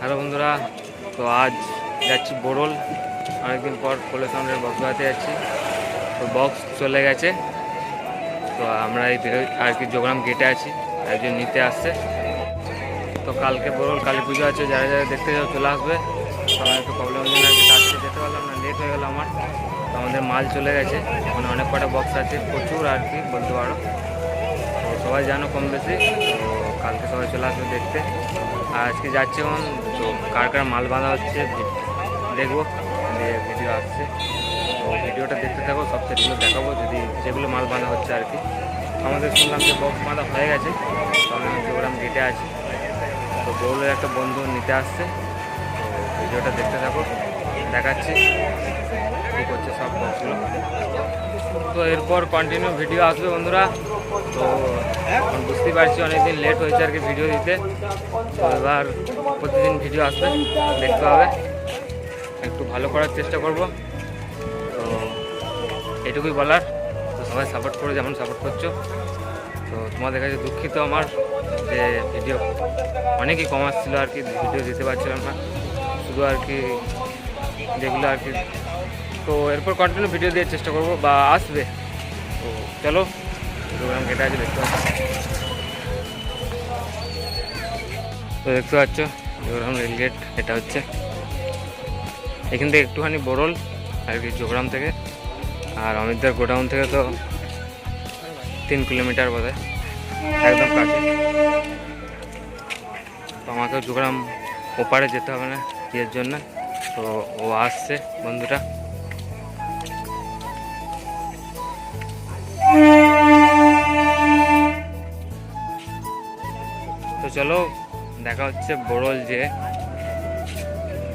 Hello বন্ধুরা, তো আজ যাচ্ছি বোরল। অনেকদিন পর কোলে সাউন্ডের বক্স বাজাতে যাচ্ছি। তো বক্স চলে গেছে। তো আমরা এই আর কি যোগ্রাম গেটে আছি। একজন নিতে আসছে। তো কালকে বোরল, কালী পুজো আছে। যারা যারা দেখতে যাও চলে আসবে। আমার একটু প্রবলেম জন্য আর কি তাড়াতাড়ি যেতে পারলাম না লেট হয়ে গেল আমার। তো আমাদের মাল চলে গেছে। মানে অনেক কটা বক্স আছে। প্রচুর আর কি, বলতে পারো। তো সবাই জানো কম বেশি। তো কালকে সবাই চলে আসবে দেখতে। আজকে যাচ্ছি এখন, তো কার কার মাল বাঁধা হচ্ছে দেখব, দিয়ে ভিডিও আসছে। তো ভিডিওটা দেখতে থাকো, সব সেগুলো দেখাবো, যদি যেগুলো মাল বাঁধা হচ্ছে আর কি। আমাদের শুনলাম যে বক্স বাঁধা হয়ে গেছে, তো আমি প্রোগ্রাম গেটে আছি। তো বউলের একটা বন্ধু নিতে আসছে। ভিডিওটা দেখতে থাকো, দেখাচ্ছি কী করছে সব বক্সগুলো। তো এরপর কন্টিনিউ ভিডিও আসবে বন্ধুরা। তো এখন বুঝতেই পারছি অনেকদিন লেট হয়েছে আর কি ভিডিও দিতে। তো এবার প্রতিদিন ভিডিও আসবে, দেখতে হবে। একটু ভালো করার চেষ্টা করব। তো এটুকুই বলার। তো সবাই সাপোর্ট করো, যেমন সাপোর্ট করছ। তো তোমাদের কাছে দুঃখিত আমার যে ভিডিও অনেকই কম আসছিল আর কি ভিডিও দিতে পারছিলাম না। শুধু আর কি, যেগুলো আর কি। তো এরপর কন্টিনিউ ভিডিও দেওয়ার চেষ্টা করব, বা আসবে। তো চলো প্রোগ্রাম কেটে আছে, দেখতে পাচ্ছ। তো দেখতে পাচ্ছ যোগরাম রেলগেট এটা হচ্ছে। এখান থেকে একটুখানি বড়ল, আর কি জোগ্রাম থেকে। আর অমিতদার গোডাউন থেকে তো তিন কিলোমিটার বোধ একদম কাছে। তো আমাকে জোগ্রাম ওপারে যেতে হবে না। বিয়ের জন্য। তো ও আসছে বন্ধুটা তো চলো, দেখা হচ্ছে বড়ল যে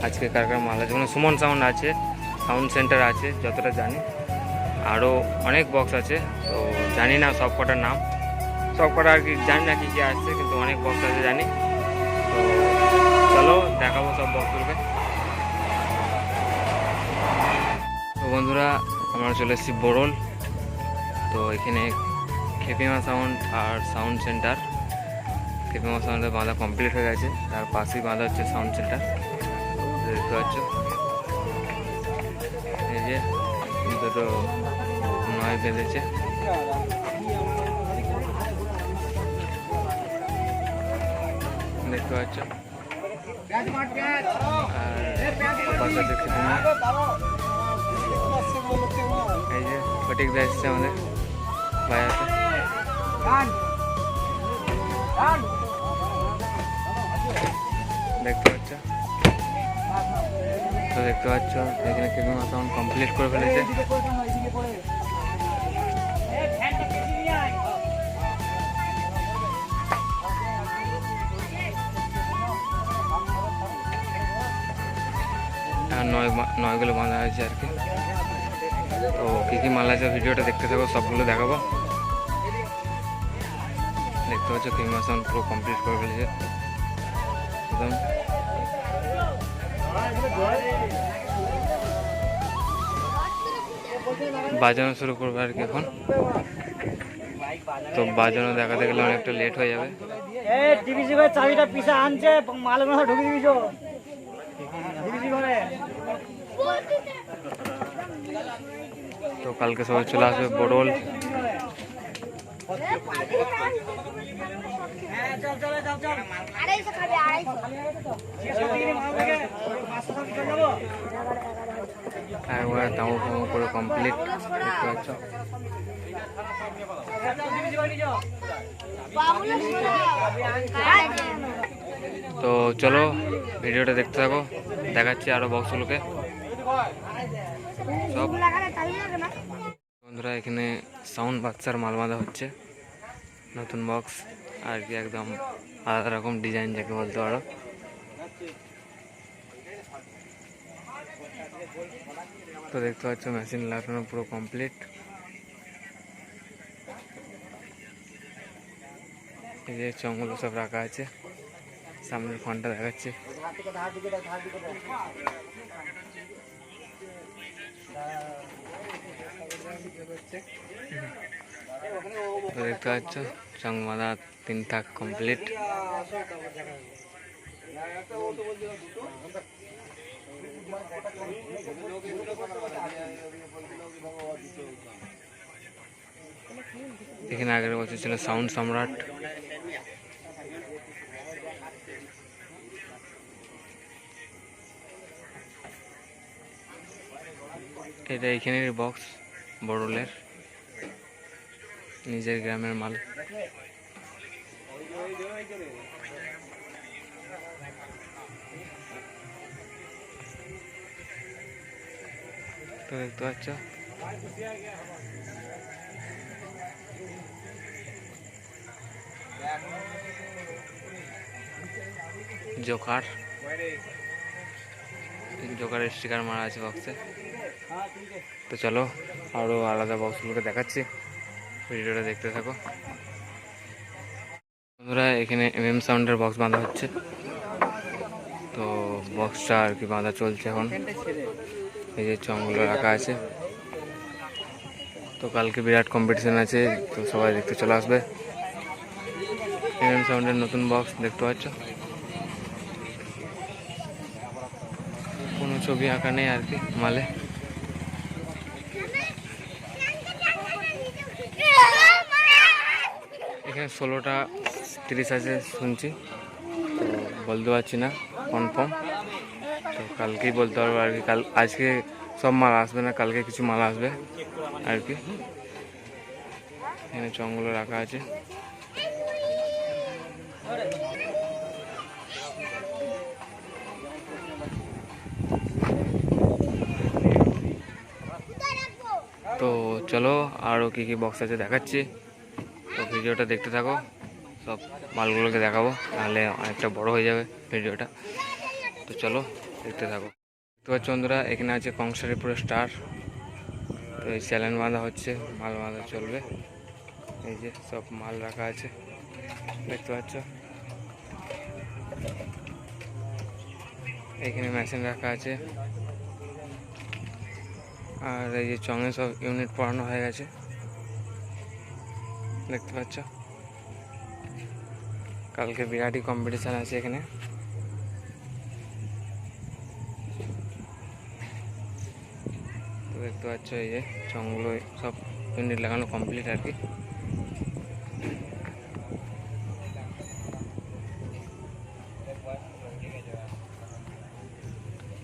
আজকে কার কার মাল আছে। মানে সুমন সাউন্ড আছে, সাউন্ড সেন্টার আছে, যতটা জানি। আরও অনেক বক্স আছে, তো জানি না সব কটার নাম। সব কটা আর কি জানি না কি কি আসছে, কিন্তু অনেক বক্স আছে জানি। তো দেখাবো, সব বক্সগুলোকে তো বন্ধুরা, আমরা চলে এসেছি বোরল তো এখানে খেপিমা সাউন্ড আর সাউন্ড সেন্টার খেপিমা সাউন্ডের বাঁধা কমপ্লিট হয়ে গেছে। তার পাশেই বাঁধা হচ্ছে সাউন্ড সেন্টার দেখতে পাচ্ছ? এই যে, দুটো নয় বেঁধেছে। দেখতে পাচ্ছ আর পাশে দেখতে তুমি এই যে ফটিক দা এসছে আমাদের বাজাতে দেখতে পাচ্ছ? তো দেখতে পাচ্ছ, এখানে সাউন্ড কমপ্লিট করে ফেলেছে। নয় নয়গুলো বাঁধা হয়েছে আর কি। তো কী কী মাল আছে ভিডিওটা দেখতে থাকো, সবগুলো দেখাবো। দেখতে পাচ্ছ কিংবা সাউন্ড পুরো কমপ্লিট করে ফেলেছে। একদম। বাজানো শুরু করবে আর কি এখন। তো বাজানো দেখাতে গেলে অনেকটা লেট হয়ে যাবে। চাবিটা পিসা আনছে মাল মশলা ঢুকে দিবি তো কালকে সবাই চলে আসবে বড়ল। একবার তামু করে কমপ্লিট দেখতে পাচ্ছ। তো চলো, ভিডিওটা দেখতে থাকো। দেখাচ্ছি আরও বক্সগুলোকে বন্ধুরা, এখানে সাউন্ড বাচ্চার মাল বাঁধা হচ্ছে। নতুন বক্স আর কি একদম আলাদা রকম ডিজাইন যাকে বলতে পারো তো দেখতে পাচ্ছ মেশিন লাগানো পুরো কমপ্লিট এই যে চঙ্গুলো সব রাখা আছে। সামনের ফোনটা দেখাচ্ছে। দেখতে পাচ্ছ চংমাদা তিন থাক কমপ্লিট এখানে আগের বছর ছিল সাউন্ড সম্রাট। এটা এখানের বক্স বড়লের। নিজের গ্রামের মাল তো দেখতে পাচ্ছ? জোকার। জোকারের স্টিকার মারা আছে বক্সে তো চলো আরও আলাদা বক্সগুলোকে দেখাচ্ছি। ভিডিওটা দেখতে থাকো। বন্ধুরা, এখানে এম এম সাউন্ডের বক্স বাঁধা হচ্ছে। তো বক্সটা আর কি বাঁধা চলছে এখন। এই যে চংগুলো রাখা আছে। তো কালকে বিরাট কম্পিটিশন আছে, তো সবাই দেখতে চলে আসবে। এম এম সাউন্ডের নতুন বক্স দেখতে পাচ্ছ? কোনো ছবি আঁকা নেই আর কি, মালে। এখানে ষোলোটা তিরিশ আছে শুনছি। তো বলতে পারছি না কনফার্ম তো কালকেই বলতে পারব আর কি, কাল আজকে সব মাল আসবে না, কালকে কিছু মাল আসবে আর কি। এখানে চংগুলো রাখা আছে। তো চলো আরও কী কী বক্স আছে দেখাচ্ছি। ভিডিওটা দেখতে থাকো। সব মালগুলোকে দেখাবো, তাহলে অনেকটা বড় হয়ে যাবে ভিডিওটা। তো চলো, দেখতে থাকো। দেখতে পাচ্ছ এখানে আছে কংসারি পুরো স্টার। তো এই স্যালেন বাঁধা হচ্ছে, মাল বাঁধা চলবে। এই যে সব মাল রাখা আছে, দেখতে পাচ্ছ? এখানে মেশিন রাখা আছে। আর এই যে চঙে সব ইউনিট পড়ানো হয়ে গেছে। দেখতে পাচ্ছ? কালকে বিরাটই কম্পিটিশান আছে এখানে। তো দেখতে পাচ্ছ এই যে চংগুলো সব ইউনিট লাগানো কমপ্লিট আর কি।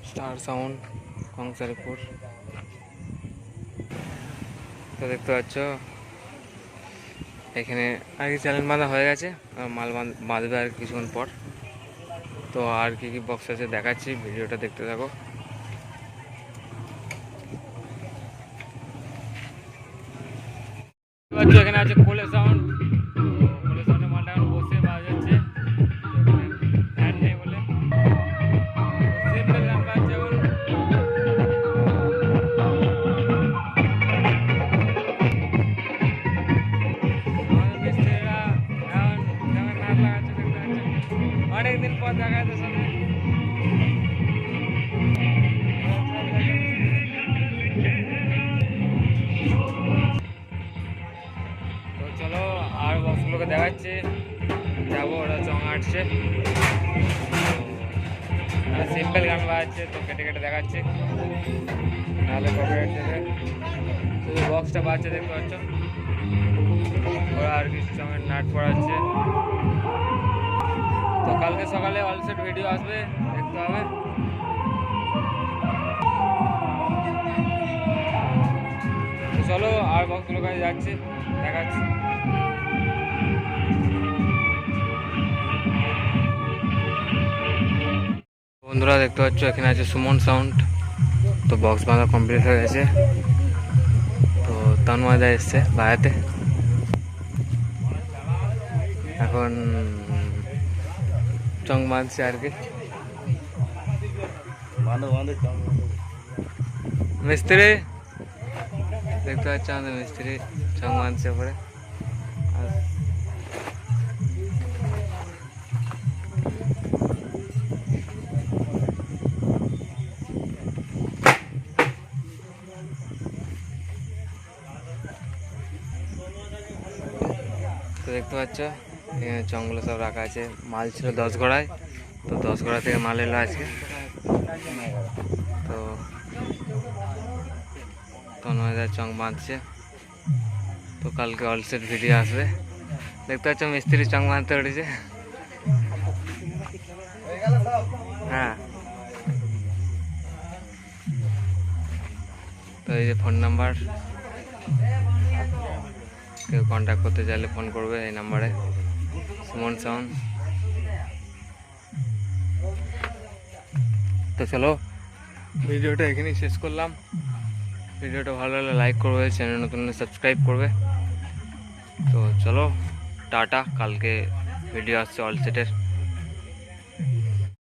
স্টার সাউন্ড কংসারিপুর তো দেখতে পাচ্ছ এখানে আর কি চ্যানেল বাঁধা হয়ে গেছে। মাল বাঁধ- বাঁধবে আর কিছুক্ষণ পর। তো আর কি কি বক্স আছে দেখাচ্ছি, ভিডিওটা দেখতে থাকো। এখানে আছে কোলে অনেকদিন পর দেখা যাচ্ছে তো চলো, আর বক্সগুলোকে দেখাচ্ছি। যাব, ওরা চং আটছে সিম্পল গান বাজাচ্ছে, তো কেটে কেটে দেখাচ্ছি। নাহলে কপিরাইট দেবে। শুধু বক্সটা বাজছে দেখতে পাচ্ছ? ওরা আর কিছু চঙের নাট পড়াচ্ছে তো কালকে সকালে অলসেট ভিডিও আসবে, দেখতে হবে। চলো, আর বক্সগুলো কাছে যাচ্ছি, দেখাচ্ছি। বন্ধুরা, দেখতে পাচ্ছ, এখানে আছে সুমন সাউন্ড তো বক্স বাঁধা কমপ্লিট হয়ে গেছে। তো তানুয়াদা এসছে বায়াতে এখন চং বাঁধছে আর কি মিস্ত্রি দেখতে পাচ্ছ আমাদের মিস্ত্রি চং বাঁধছে পরে আর তো দেখতে পাচ্ছ এখানে চংগুলো সব রাখা আছে। মাল ছিল দশ ঘোড়ায় তো দশ গড়া থেকে মাল এলো আজকে। তো তন্ময়দার চং বাঁধছে। তো কালকে অলসেট ভিডিও আসবে। দেখতে পাচ্ছ মিস্ত্রি চং বাঁধতে উঠেছে। হ্যাঁ। তো এই যে ফোন নাম্বার কেউ কন্ট্যাক্ট করতে চাইলে ফোন করবে এই নাম্বারে সুমন সাউন তো চলো, ভিডিওটা এখানেই শেষ করলাম। ভিডিওটা ভালো লাগলে লাইক করবে চ্যানেল নতুন সাবস্ক্রাইব করবে। তো চলো, টাটা, কালকে ভিডিও আসছে অল সেটের